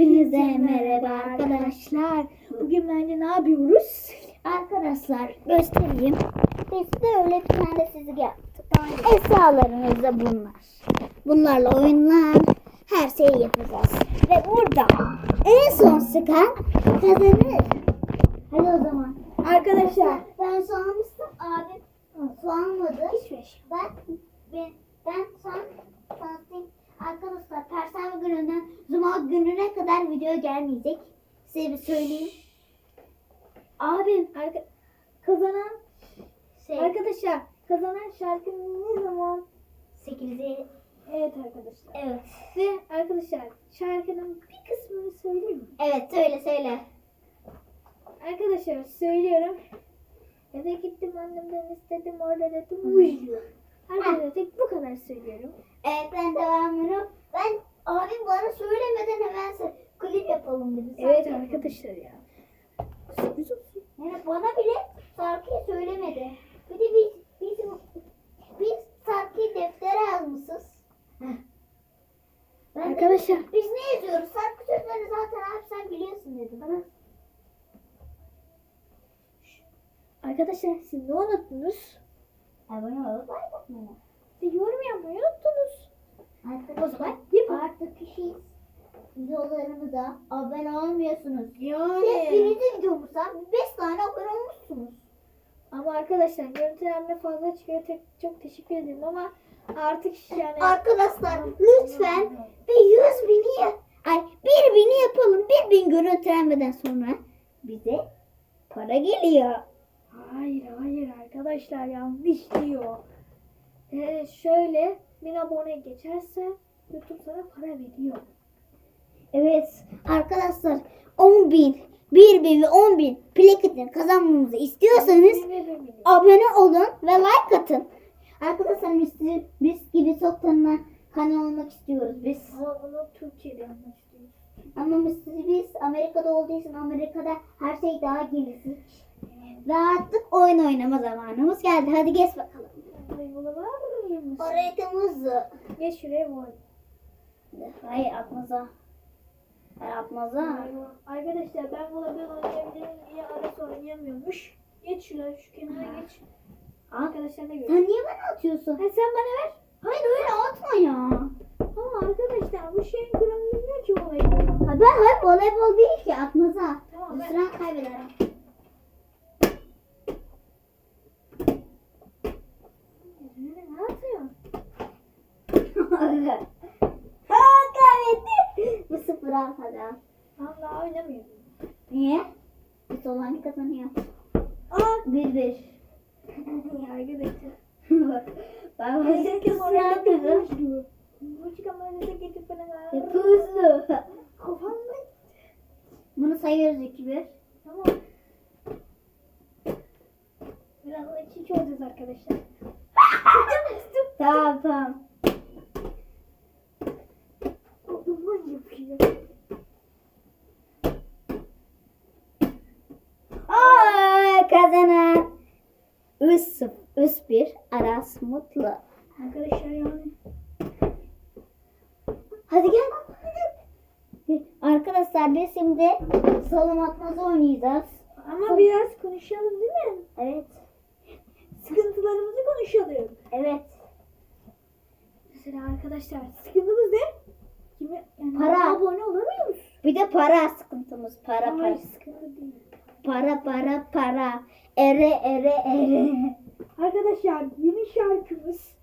Hepinize merhaba arkadaşlar. Bugün bence ne yapıyoruz? Arkadaşlar göstereyim. Biz böyle bir tane çizgi yaptık. Eşyalarımız da bunlar. Bunlarla oyunlar, her şeyi yapacağız. Ve burada en son sıkan kazanır. Hadi o zaman. Arkadaşlar Ben soğanmıştım. Abi soğanmadı. Ben, ben, ben son tanıtayım. Arkadaşlar Perşembe gününden Cuma gününe kadar video gelmeyecek. Size bir söyleyeyim. Abim arka- kazanan şey, arkadaşlar kazanan şarkı ne zaman? 8'i Evet arkadaşlar. Evet. Ve arkadaşlar şarkının bir kısmını söyleyeyim mi? Evet söyle söyle. Arkadaşlar söylüyorum. Eve gittim annemden istedim orada dedim uyuyor. Arkadaşlar tek bu kadar söylüyorum. Evet ben devamını ben abim bana söylemeden hemen sö- klip yapalım dedi. Evet arkadaşlar ya. Sürpriz olsun. Yani bana bile şarkıyı söylemedi. Bir de biz biz biz şarkıyı deftere yazmışız. Heh. Ben de- Arkadaşlar biz ne yazıyoruz? Şarkı sözlerini zaten abi sen biliyorsun dedi bana. arkadaşlar siz ne unuttunuz? Abone olup like atmayı. Bir yorum yapmayı unuttunuz. Artık, O zaman yapın. artık kişiyiz. Videolarımıza abone olmuyorsunuz. Yani. Hepinizin videomuzda 5 tane abone olmuşsunuz. Ama arkadaşlar görüntülenme fazla çıkıyor. Tek, çok teşekkür ederim ama artık yani Arkadaşlar lütfen bir 100 bini ay bir bini yapalım. Bir bin görüntülenmeden sonra bize para geliyor. Hayır hayır arkadaşlar yanlış diyor. Ee, şöyle bin abone geçerse YouTube sana para veriyor. Evet arkadaşlar 10 bin, 1 bin ve 10 bin plaketini kazanmamızı istiyorsanız abone olun ve like atın. Arkadaşlar biz, biz gibi soktanına kanal olmak istiyoruz biz. Ama bunu Türkçe'de anlaşılıyor. Ama biz, biz Amerika'da olduğu için Amerika'da her şey daha gelişmiş. Ve artık oyun oynama zamanımız geldi. Hadi geç bakalım. Duygular var mıymış? Haritamızı. Geç şuraya vur. Hayır atmaza. Hayır atmaza. Arkadaşlar ben bunu ben oynayabilirim diye arası oynayamıyormuş. Geç şuraya şu kenara geç. Arkadaşlar da gör. Sen niye bana atıyorsun? Ha, sen bana ver. Hayır öyle atma ya. Ama arkadaşlar bu şeyin kuralını bilmiyor ki olayı. Ha ben hayır voleybol değil ki atmaza. Tamam, ben- Süren kaybederim. Ne yapıyorsun? Ha kaybetti. Bu sıfır al hadi al. Ben daha oynamıyorum. Niye? Biz olan kazanıyor. Aa! Bir bir. Arkadaşlar. Bak. Ben Herkes oraya gidiyor. Bu çıkamayınca gidip bana Hızlı. Kafamda. Bunu sayıyoruz iki bir. Tamam. Biraz iki olacağız arkadaşlar. Tamam tamam. Yapıyor. Aa, kazanan. Üst, üst bir Aras Mutlu. Arkadaşlar yani. Hadi gel. Arkadaşlar biz şimdi salım atmazı oynayacağız. Ama biraz konuşalım değil mi? Evet. Sıkıntılarımızı konuşalım. Evet. Mesela arkadaşlar sıkıntımız ne? Kime? Yani Para. Abone olamıyoruz. Bir de para sıkıntımız. Para para. Hayır sıkıntı değil. Para para para. Ere ere ere. Arkadaşlar yeni şarkımız.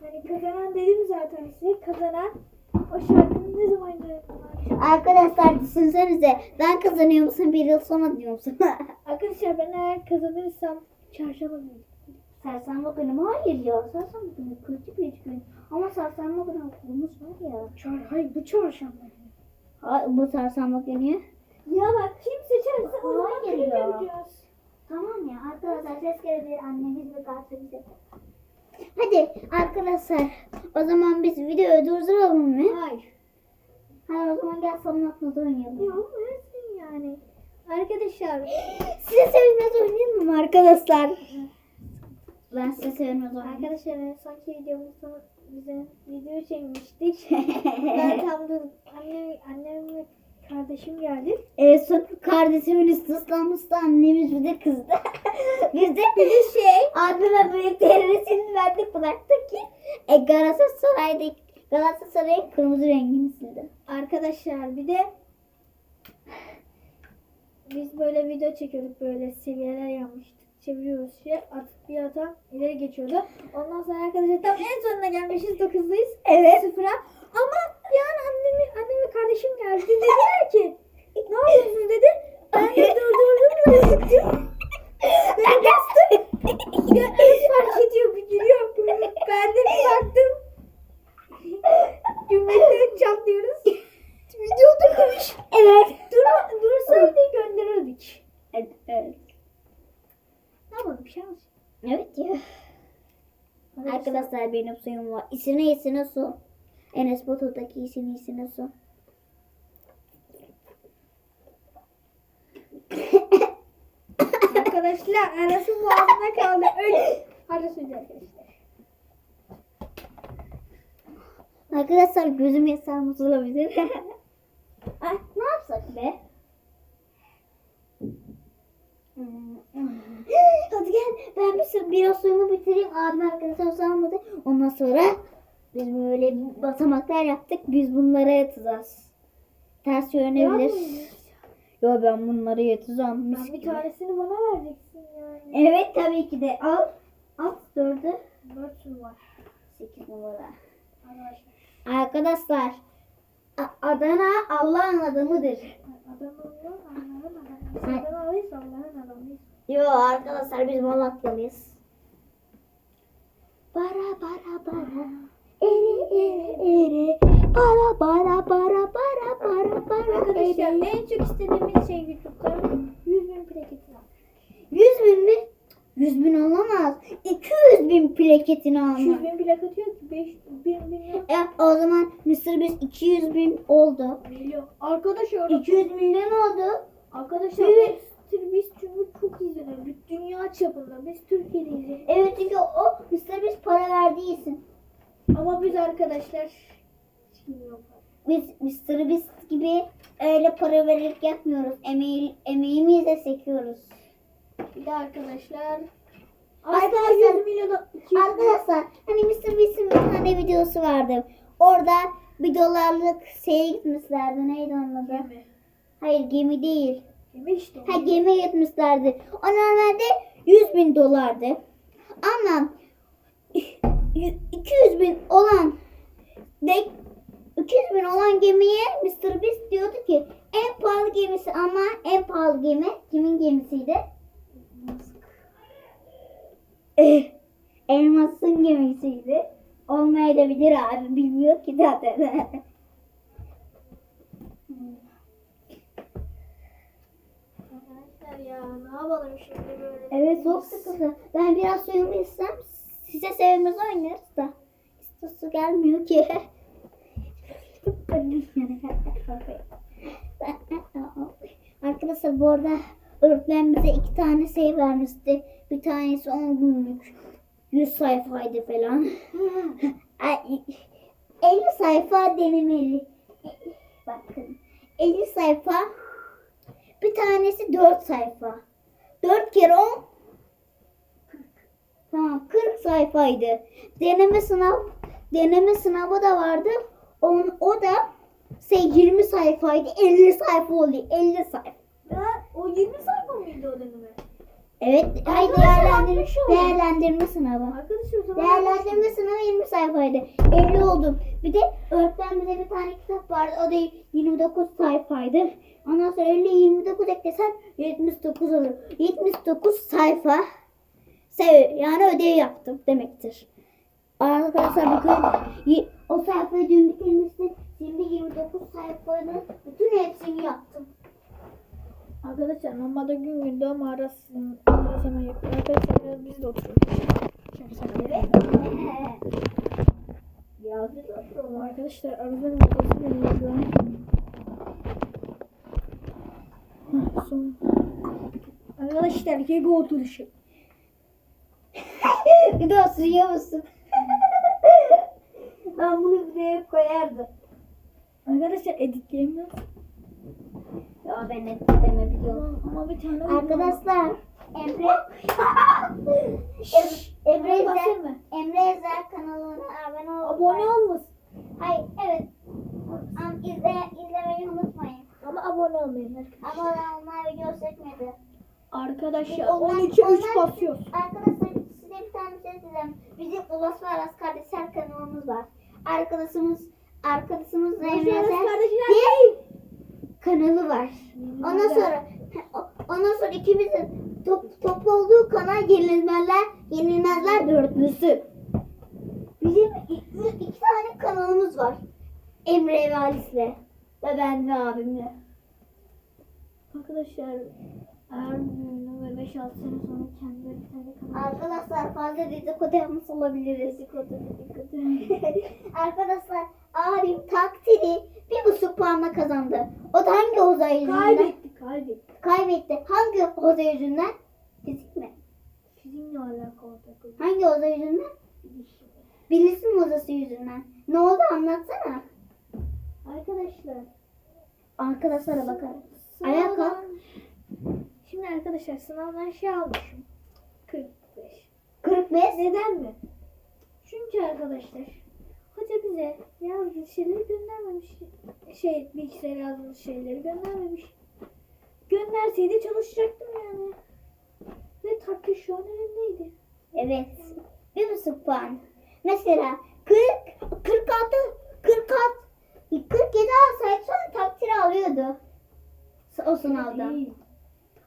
Hani kazanan dedim zaten size. Kazanan o şarkının ne zaman? Arkadaşlar düşünsenize ben kazanıyorum sen bir yıl sonra diyorum sana. Arkadaşlar ben eğer kazanırsam çarşamba günü. Sersenme günü mü? Hayır ya. Sersenme günü kötü bir gün. Ama sersenme günü okulumuz var ya. Çar hayır bu çarşamba. Ay, bu sersenme günü. Ya bak kim seçerse o zaman Hayır yapacağız. Tamam ya arkadaşlar ses gelebilir annemiz ve kartımız yapar. Hadi arkadaşlar o zaman biz videoyu durduralım mı? Hayır. Hadi o zaman gel salon atmaza oynayalım. Ya versin yani. Arkadaşlar Size sevinmez oynayalım mı arkadaşlar? Ben size sevinmez oynayayım. Arkadaşlar en sonki videomuzda bize video çekmiştik. ben tam dur annem, annem ve kardeşim geldi. En son kardeşimin üstü ıslanmıştı annemiz bir de kızdı. Biz de Bir şey. abime büyük terörisini verdik bıraktık ki e, Galatasaray'da Galatasaray'ın kırmızı rengini sildi. Arkadaşlar bir de biz böyle video çekiyorduk böyle seviyeler yapmıştık. Çeviriyoruz şey atıp bir atan ileri geçiyordu. Ondan sonra arkadaşlar tam en sonuna gelmişiz 9'dayız. Evet. Sıfıra. Ama yani annemi, annem ve kardeşim geldi. Dediler ki ne yapıyorsunuz dedi. Ben de durdurdum zannettim. Ben bastım. Ya Enes fark ediyor bir gülüyor. Ben de bir baktım. Gülmekten çatlıyoruz. Videoda konuş. Evet. Dur, dursaydı gönderirdik. Evet. evet. Ne yapalım bir şey olsun. Evet ya. Arkadaşlar benim suyum var. İsine isine su. Enes Batur'daki isine isine su. Arkadaşlar arası boğazına kaldı. Öyle. Hadi arkadaşlar. Arkadaşlar gözüm yasarmış olabilir. Ay, ne yapsak be? Hadi gel ben bir biraz suyumu bitireyim. Abim arkadaşlar salmadı. Ondan sonra biz böyle basamaklar yaptık. Biz bunlara yatacağız. Ters yönebilir. Yo ben bunları yatacağım. Ben bir tanesini bana vereceksin yani. Evet tabii ki de al. Al dördü. Dört var. Sekiz numara. Arkadaşlar. Adana Allah'ın adamıdır. Adamın Allah'ın adamı. Adamı alıysa Allah'ın adamıyız. Yo arkadaşlar biz Malatyalıyız. Bara bara bara. Eri eri eri. Bara bara bara bara bara bara. Arkadaşlar eri. en çok istediğimiz şey YouTube'da 100 bin plaketi var. 100 bin mi? 100 bin olamaz. 200 bin plaketini 200 almak. bin plaket yok ki 5 bin milyon. E, o zaman Mr. Biz 200 bin oldu. Milyon. Arkadaşlar 200 milyon oldu. Arkadaşlar Evet. Biz, biz çünkü çok izleniyor. Bir Dünya çapında. Biz Türkiye'de izleniyoruz. Evet çünkü o Mr. Biz para verdiği için. Ama biz arkadaşlar bilmiyorum. Biz Mr. Beast gibi öyle para vererek yapmıyoruz. Emeği, emeğimizle sekiyoruz. Bir de arkadaşlar Arkadaşlar- Asla 100 milyona 200 Arkadaşlar hani Mr. Beast'in bir tane videosu vardı. Orada bir dolarlık şeye gitmişlerdi. Neydi onun adı? Gemi. Hayır gemi değil. Gemi işte. Ha gemi gitmişlerdi. O normalde 100 bin dolardı. Ama 200 bin olan de 200 bin olan gemiye Mr. Beast diyordu ki en pahalı gemisi ama en pahalı gemi kimin gemisiydi? Eh, Elmas'ın gemisiydi. Olmayabilir abi bilmiyor ki zaten. Arkadaşlar ya ne yapalım şimdi böyle. Evet çok sıkıntı. Ben biraz suyumu içsem size sevmez oynarız da. İşte su gelmiyor ki. Arkadaşlar bu arada öğretmen bize iki tane şey vermişti. Bir tanesi 10 günlük. 100 sayfaydı falan. Ay, 50 sayfa denemeli. Bakın. 50 sayfa. Bir tanesi 4 sayfa. 4 kere 10 Tamam 40 sayfaydı. Deneme sınav deneme sınavı da vardı. On, o da şey 20 sayfaydı. 50 sayfa oldu. 50 sayfa. Ya, o 20 sayfa mıydı o deneme? Evet, Arkadaşlar, değerlendirme, değerlendirme sınavı. Zaman Değerlendirme sınavı 20 sayfaydı. 50 oldum. Bir de öğretmen bize bir tane kitap vardı. O da 29 sayfaydı. Ondan sonra 50 29 eklesem 79 olur. 79 sayfa. Yani ödev yaptım demektir. Arkadaşlar y- o sayfayı dün bitirmiştim. Şimdi 29 sayfanın bütün hepsini yaptım. Arkadaşlar normalde gün günde sizin ara hemen yapıyor. Arkadaşlar biraz biz de oturuyoruz. Şimdi sen oturalım. Arkadaşlar arabanın odası benim Son. Arkadaşlar Lego oturuşu. bir de osuruyor musun? ben bunu buraya koyardım. Arkadaşlar editleyemiyoruz. ben ettiğimi biliyorum. Ama, ama bir tane. Arkadaşlar Emre Em- Emre. Emre Ezer kanalına abone olmayı. Abone olmasın. Hayır evet. Am, izle, izlemeyi unutmayın. Ama abone olmayın. arkadaşlar. Abone olmayı video çekmedi. Arkadaşlar Onlar- 12 3 onlar- basıyoruz. Arkadaşlar size bir tane şey diyeceğim. Bizim Ulas ve Aras kardeşler kanalımız var. Arkadaşımız arkadaşımız kardeşler diye kanalı var. Ondan sonra ondan sonra ikimizin top, toplu olduğu kanal Yenilmezler Yenilmezler dörtlüsü. Bizim iki, iki tane kanalımız var. Emre ve Alice'le ve ben ve abimle. Arkadaşlar eğer büyüğünü ve 5-6 sene sonra kendileri bir tane kanal Arkadaşlar fazla dedikodu yapmış olabiliriz. Arkadaşlar abim takdiri bir buçuk puanla kazandı. O da hangi Ozay yüzünden? Kaybetti kaybetti. Kaybetti. Hangi Ozay yüzünden? Fizik mi? Sizinle alakalı. Hangi Ozay yüzünden? Bilirsin Ozası yüzünden. Ne oldu anlatsana. Arkadaşlar. Arkadaşlara bakalım. Sınavdan- Ayağa kalk. Şimdi arkadaşlar sınavdan şey almışım. 45. 45. Neden mi? Çünkü arkadaşlar hoca bize yazdığı şeyleri göndermemiş. Şey bilgisayara yazdığımız şeyleri göndermemiş. Gönderseydi çalışacaktım yani. Ve takdir şu an elimdeydi. Evet. Bir buçuk puan. Mesela 40, 46, 46, 47 alsaydı sonra takdir alıyordu. O sınavda.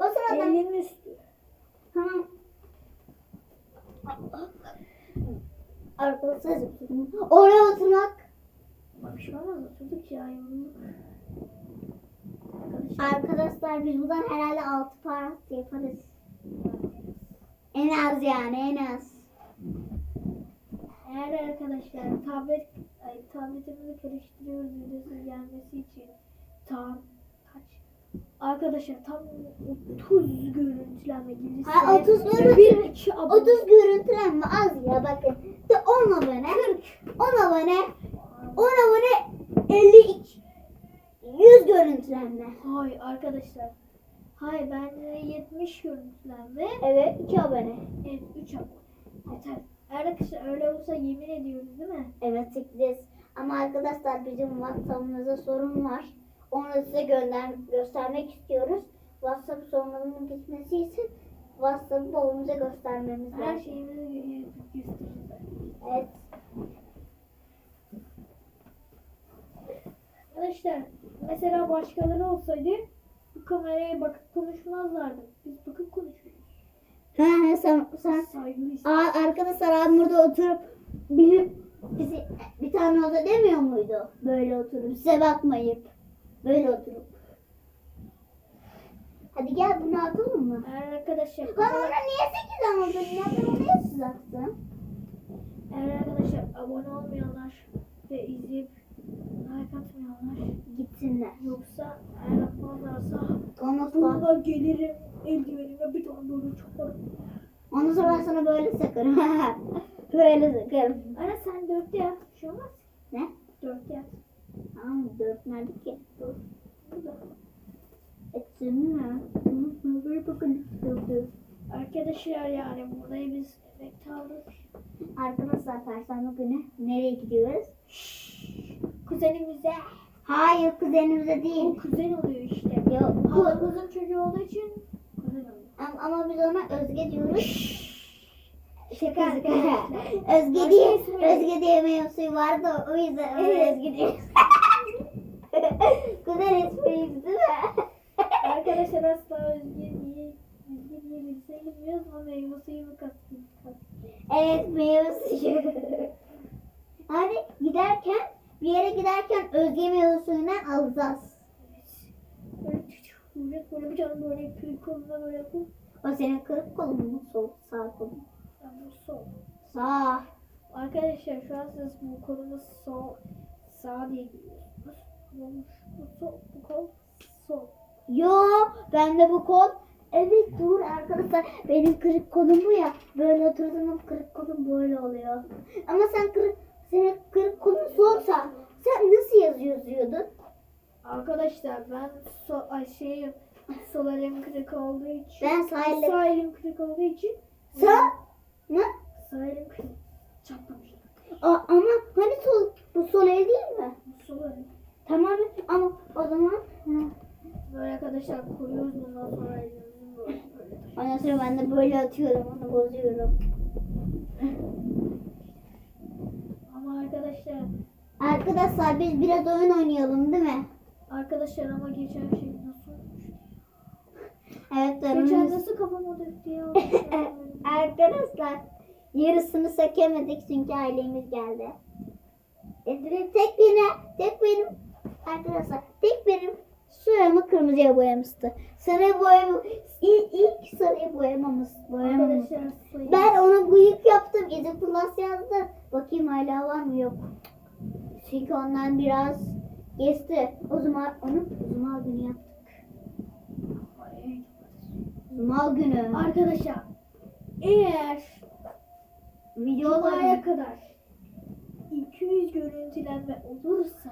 O sınavda. Elinin üstü. Tamam. Arkadaşlar. Oraya oturmak. Bak şu an oturduk ya. Arkadaşlar biz buradan herhalde 6 puan yaparız. En az yani en az. Eğer arkadaşlar tablet ay, tabletimizi karıştırıyoruz videosu gelmesi için tam? Arkadaşlar tam 30 görüntülenme gibi. Ha, 30 görüntü- Bir iki abone. 30 görüntülenme az ya bakın. De 10 abone. 10 abone. 10 abone 52. 100 görüntülenme. Hay arkadaşlar. Hay ben de 70 görüntülenme. Evet 2 abone. Evet 3 abone. Yeter. Arkadaşlar öyle olsa yemin ediyoruz değil mi? Evet çekeceğiz. Ama arkadaşlar bizim WhatsApp'ımızda sorun var. Onu size gönder göstermek istiyoruz. WhatsApp sorununun gitmesi için WhatsApp'ı babamıza göstermemiz Her lazım. şeyimizi gö- göstereceğiz. Evet. Arkadaşlar mesela başkaları olsaydı bu kameraya bakıp konuşmazlardı. Biz bakıp konuşuyoruz. Ha, ha, sen, sen. Aa, arkadaşlar abim burada oturup bizi, bizi bir tane oda demiyor muydu? Böyle oturup size bakmayıp. Böyle oturup. Hadi gel bunu atalım mı? Eğer arkadaşlar Bana ona niye 8 aldın? Neden oraya sızaktın? eğer arkadaşlar abone olmayanlar ve izleyip like atmayanlar Gitsinler. yoksa eğer yapmazlarsa Ondan gelirim eldivenime bir tane böyle çakarım. ondan sonra ben sana böyle sakarım. böyle sakarım. Ara sen dörtte yat. Bir şey olmaz. Ne? Dörtte yat. Tamam dört nerede ki? Dur. Etsin mi? Böyle bakın. Arkadaşlar yani burayı biz efekt aldık. Arkadaşlar perşembe günü nereye gidiyoruz? Kuzenimize. Hayır kuzenimize O değil. kuzen oluyor işte. Yok. bu- Halamızın çocuğu olduğu için kuzen oluyor. Ama, ama biz ona Özge diyoruz. Şaka Şaka. arkadaşlar. Özge diye, Özge diye meyve suyu vardı o yüzden ona. Özge diyoruz. Güzel espriydi değil mi? Arkadaşlar asla Özge diye Özge diye birisine bilmiyoruz ama meyve suyu mu kastım? evet meyve suyu. Hani giderken bir yere giderken Özge meyve suyundan alacağız. Böyle böyle bir tane böyle kırık koluna böyle koy. O senin kırık kolun mu? Sol, sağ kolun. Ben bu sol. Sağ. Arkadaşlar şu an siz bu kolumu sol sağ diye gidiyorsunuz. Bu kol sol. Yo bende bu kol. Evet dur arkadaşlar benim kırık kolum bu ya. Böyle oturduğum kırık kolum böyle oluyor. Ama sen kırık senin kırık kolun solsa sen nasıl yazı yazıyordun? Arkadaşlar ben so ay şey sol elim kırık olduğu için Ben sağ elim- sağ elim kırık olduğu için Sağ mı? sağ elim kırık çatlamış. Aa, ama hani sol, bu sol el değil mi? Sol elim. Tamam ama o zaman Böyle arkadaşlar koyuyoruz bundan sonra ondan sonra ben de böyle atıyorum onu bozuyorum. Ama arkadaşlar Arkadaşlar biz biraz oyun oynayalım değil mi? arkadaşlar ama geçen şey nasıl? Evet Geçen oyunumuz- nasıl kafama döktü ya? Arkadaşlar yarısını sökemedik çünkü ailemiz geldi. E, direkt tek benim, tek benim arkadaşlar tek benim şuramı kırmızıya boyamıştı. Sarı boyamı ilk, ilk sarı boyamamız boyamamız. arkadaşlar sayın. Ben ona bıyık yaptım. Gece plus yazdım. Bakayım hala var mı yok. Çünkü ondan biraz geçti. O zaman onu Cuma günü yaptık. Cuma günü. Arkadaşlar eğer Videolar Cuma'ya kadar 200 görüntülenme olursa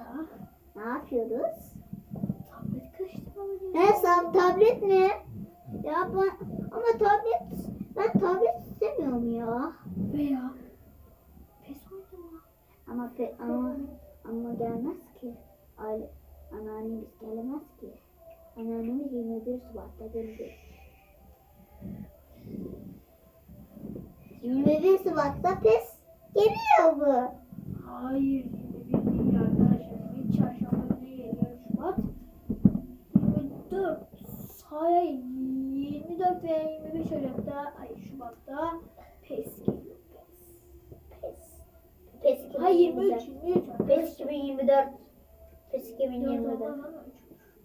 ne yapıyoruz? tablet karıştırmalıyım. Ne sab tablet mi? Ya ben ama tablet ben tablet istemiyorum ya. Veya pes oynama. Ama pe, ama ama gelmez ki. Aile anneannemiz gelemez ki. Anneannemiz 21 Şubat'ta gelecek. 21 Şubat'ta pes geliyor bu. Hayır 24 hayır 24 veya 25 Ocak'ta ay Şubat'ta pes geliyor pes. Pes. Pes 2024. Hayır 23 23 Pes 2024. Pes 2024. 2024. Olmaz ama üç.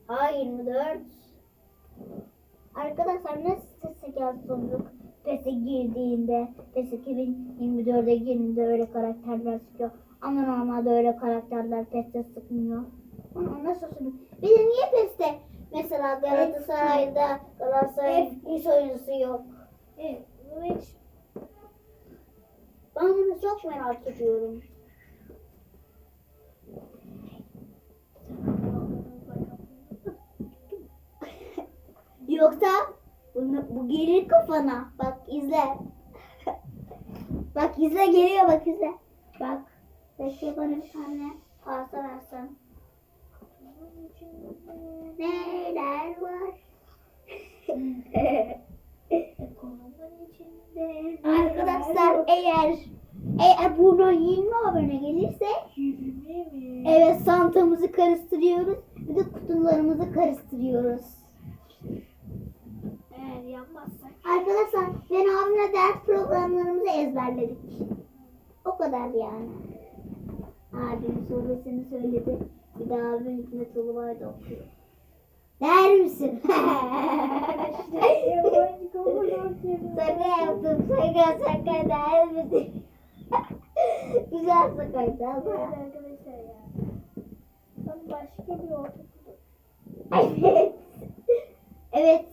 Ha 24. Arkadaşlar nasıl sesi sunduk? PES'e girdiğinde, PES 2024'e girdiğinde öyle karakterler çıkıyor. Ama normalde öyle karakterler PES'te sıkmıyor. Onu nasıl? Bir de niye PES'te mesela Galatasaray'da Galatasaray'ın hiç oyuncusu yok? Evet hiç Ben bunu çok merak ediyorum. Yoksa bunu, bu gelir kafana. Bak izle. bak izle geliyor bak izle. Bak. Bekle bana bir tane pasta versen. Neler var? Ekonominin içinde Arkadaşlar eğer eğer buna 20 abone gelirse 20 mi? evet santamızı karıştırıyoruz. Bir de kutularımızı karıştırıyoruz. Eğer yanmazsak Arkadaşlar ben abimle ders programlarımızı ezberledik. O kadar yani. Abim sorusunu söyledi. Bir de abim içinde Tulubay'da okuyor. Der misin? Şaka yaptım. Şaka şaka der misin? Güzel şakaydı ama. arkadaşlar ya. Ben başka bir ortaokulda. Evet. Evet.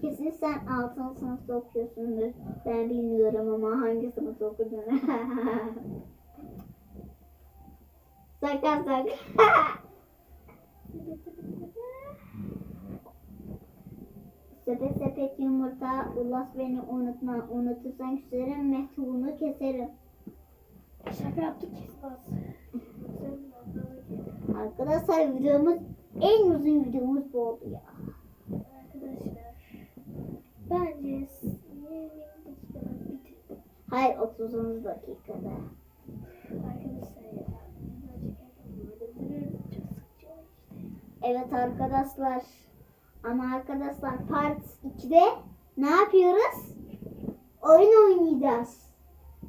Kesin sen 6. sınıfta okuyorsundur. Ben bilmiyorum ama hangi sınıfta okuduğunu. Şaka şaka. Sepet sepet yumurta, ulas beni unutma. Unutursan küserim, mektubunu keserim. Şaka yaptık kesmez. Arkadaşlar videomuz en uzun videomuz bu oldu ya. Arkadaşlar. Bence 20 dakikada bitirdim. Hayır 30. dakikada. Arkadaşlar ya. Gerçekten böyle durur. Çok sıkıcı o işte. Evet arkadaşlar. Ama arkadaşlar part 2'de ne yapıyoruz? Oyun oynayacağız.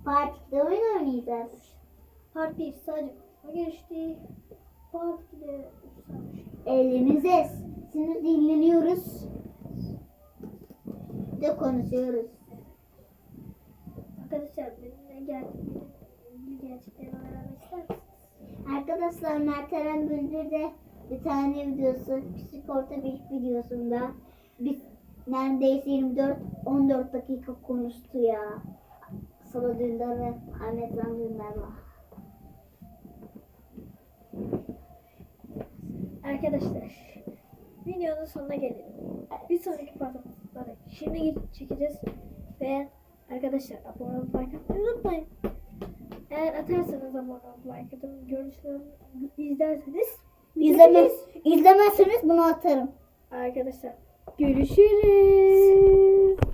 Part 2'de oyun oynayacağız. Part 1 sadece geçti. Part 2'de usanmış. Elimize şimdi dinleniyoruz. De konuşuyoruz. Arkadaşlar benimle gerçekten öğrenmek ister misiniz? Arkadaşlar Mert Eren Bülbül'de bir tane videosu, psikolojik bir videosunda biz neredeyse 24 14 dakika konuştu ya. Sıla Dündar ve Ahmet Can Dündar'la. Arkadaşlar videonun sonuna gelelim. Bir sonraki partımızda şimdi çekeceğiz. Ve arkadaşlar abone olup like unutmayın. Eğer atarsanız abone olup like atın görüntülerimi izlerseniz İzlemez, izlemezseniz bunu atarım. Arkadaşlar görüşürüz.